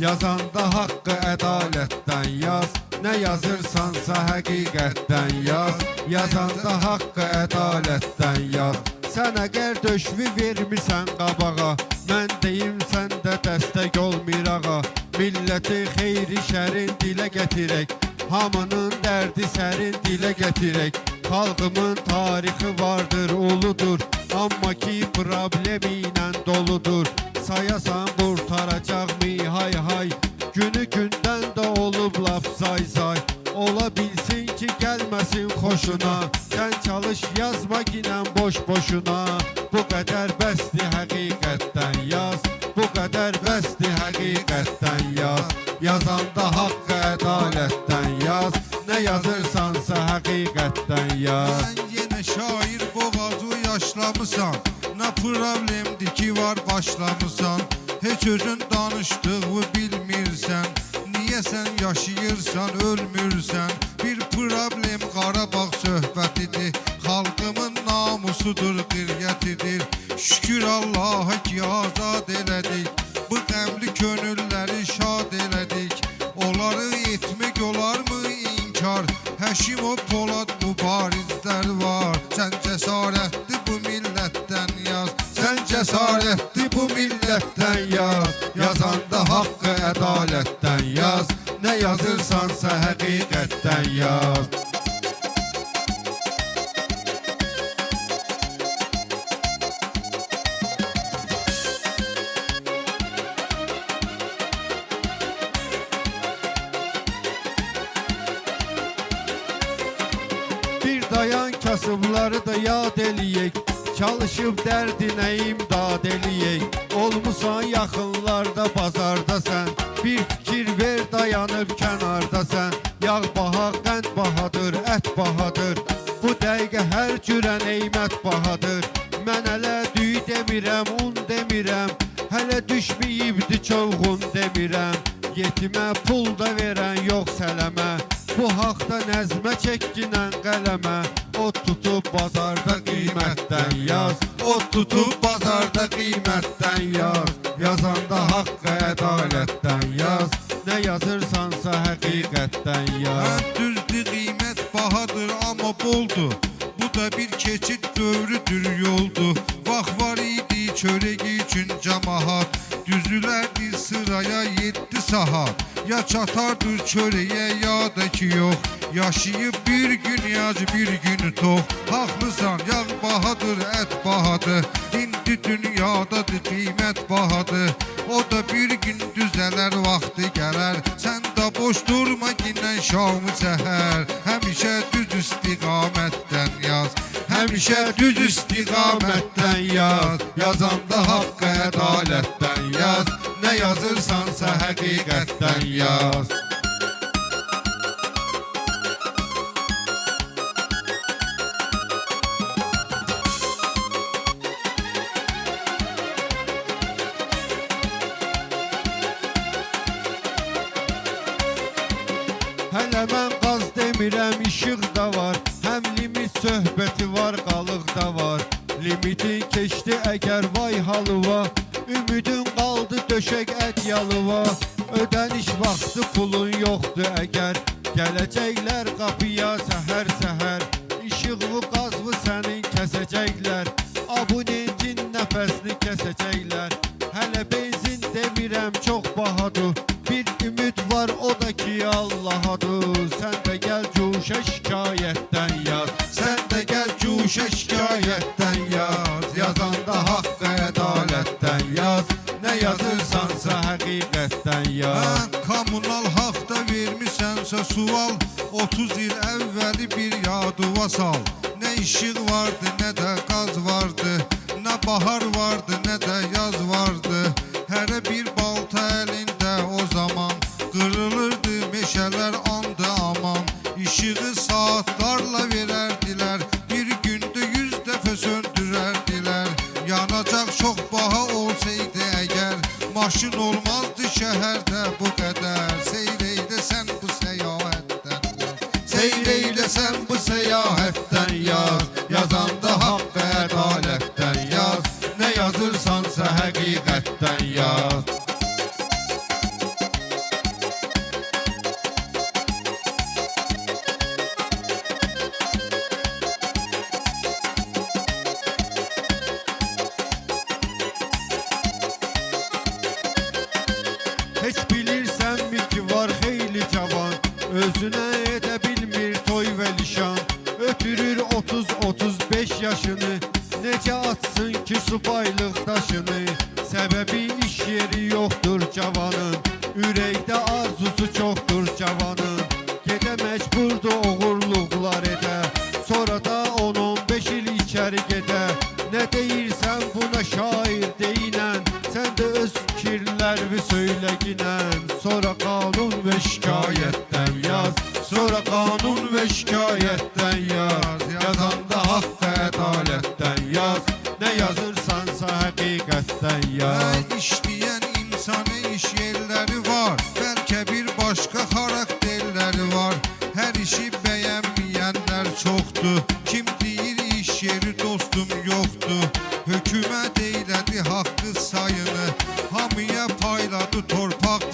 Yazanda haqqı ədalətdən yaz. Nə yazırsansa həqiqətdən yaz. Yazanda haqqı ədalətdən yaz. Sən əgər döşvü vermirsən qabağa. Mən deyim sən də dəstək ol mirağa. Milləti xeyri şərin dilə gətirək. Hamının dərdi sərin dilə gətirək. Xalqımın tarixi vardır, uludur. Amma ki problemi ilə doludur Sayasan qurtaracaq mi hay hay. Günü gündən də olub laf say say. Ola bilsin ki gəlməsin xoşuna Sən çalış yazma ginən boş boşuna. Bu qədər bəsdi həqiqətdən ölmürsən Bir problem. Qarabağ söhbətidir Xalqımın namusudur qirgətidir Şükür Allah'a ki azad elədik Bu qəmli könülləri şad elədik Onları etmək olarmı inkar? Həşimov Polad mübarizlər var. Sən cəsarətli bu millətdən yaz. Sən cəsarətli bu millətdən yaz. Yazanda haqqı ədalətdən yaz Nə yazırsansa həqiqətdən yaz. Bir dayan kasıbları da yad eləyək Çalışıb dərdinə imdad eləyək Olmusan yaxınlarda bazarda sən Bir fikir ver dayanıb kənarda sən Yağ baha, qənd bahadır, ət bahadır. Bu dəqiqə hər cürə neymət bahadır. Mən hələ düy demirəm, un demirəm Hələ düşməyibdi çovğun demirəm Yetimə pul da verən yox sələmə Bu haqda nəzmə çəkkinən qələmə O tutub bazarda qiymətdən yaz. O tutub bazarda qiymətdən yaz. Yazanda haqqı ədalətdən yaz. Nə yazırsansa həqiqətdən yaz. Hə, düzdür qiymət bahadır amma boldu. Bu da bir keçid dövrüdür yoldu. Vaxt var idi çörəyi üçün camahat Düzülərdi sıraya yeddi saat Ya çatardır çörəyə ya da ki yox Yaşayıb bir gün yac bir gün tox Haqlısan yağ bahadır ət bahadır. İndi dünyadadır qiymət bahadır. O da bir gün düzələr vaxtı gələr Sən də boş durma ginən şamı səhər Həmişə düz istiqamətdən yaz Həmişə düz istiqamətdən yaz Yazanda haqqı ədalətdən yaz. Nə yazırsansa həqiqətdən yaz da var. Limitin keçdi əgər vay halıva. Ümidin qaldı döşək ət yalıva. Ödəniş vaxtı pulun yoxdur əgər Gələcəklər qapıya səhər-səhər İşıqlı qazvı sənin kəsəcəklər Abonentin nəfəsini kəsəcəklər Hələ benzin demirəm çox bahadır. Bir ümid var o da ki Allahadır. Sən də gəl cuşa şikayətdən yaz. Sən də gəl cuşa şikayətdən yaz Yazanda haqqı ədalətdən yaz. Nə yazırsansa həqiqətdən yaz. Hə, kommunal haqda vermisənsə sual 30 il əvvəli bir yadıva sal Nə işıq vardı, nə də qaz vardı Nə bahar vardı, nə də yaz vardı shooting on them çavanın. Yürekte arzusu çoktur çavanın. camiye payladı torpak.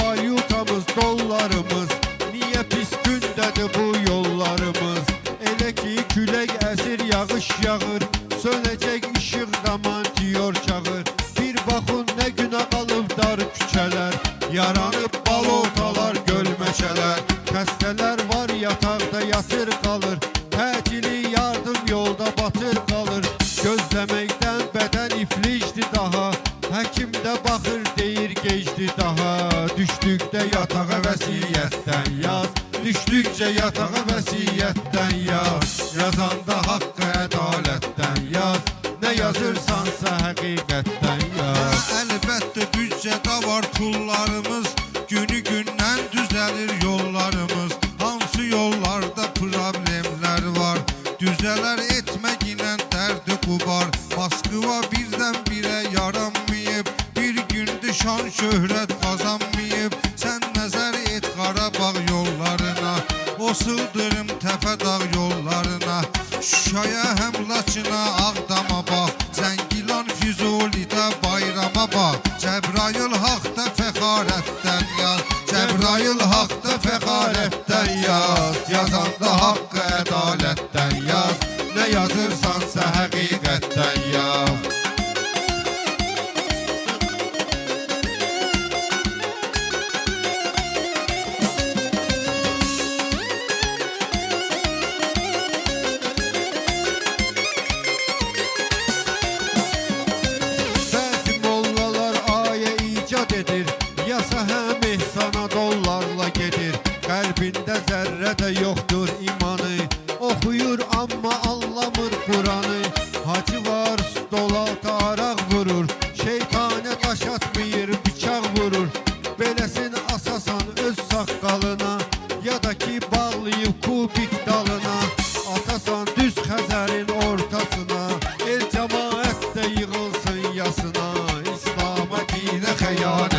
valutamız dollarımız Niye pis gündədir bu yollarımız? Elə ki külək əsir yağış yağır. Sönəcək işıq zaman diyor çağır. Bir baxın nə günə qalıb dar küçələr Yaranıb bal ortalar gölməçələr Xəstələr var yataqda yatır qalır Təcili yardım yolda batır qalır Gözləməkdən bədən iflicdir daha. Həkim də baxır vəsiyyətdən yaz. Düşdükcə yatağa vəsiyyətdən yaz. Yazanda Şaya hem Laçına Ağdama your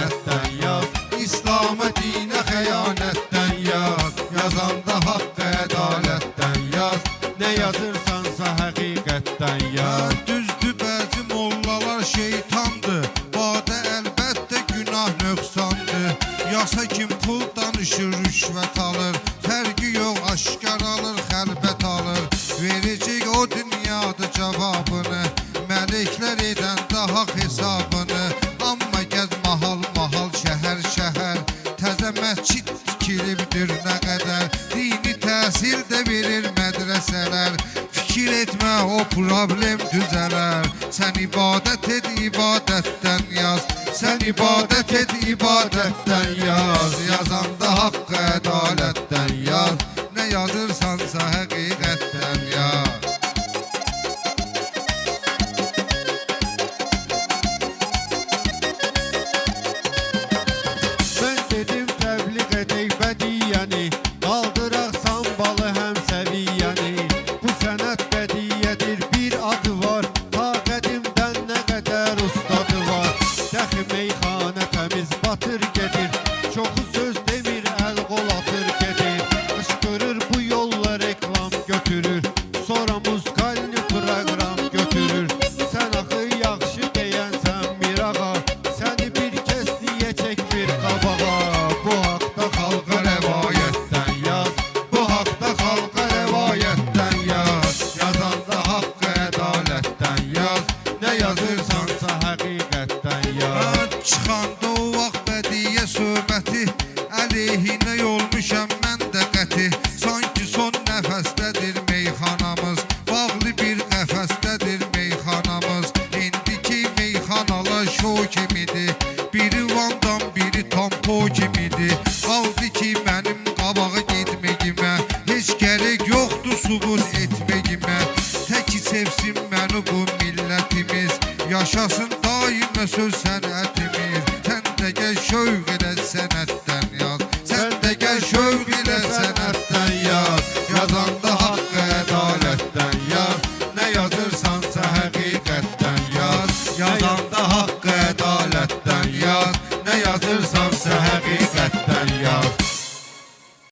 ibadet et ibadetten yaz. Sen ibadet et ibadetten yaz. Yazan da hakkı adalet Daimə söz sənətimiz Sən də gəl şövq elə sənətdən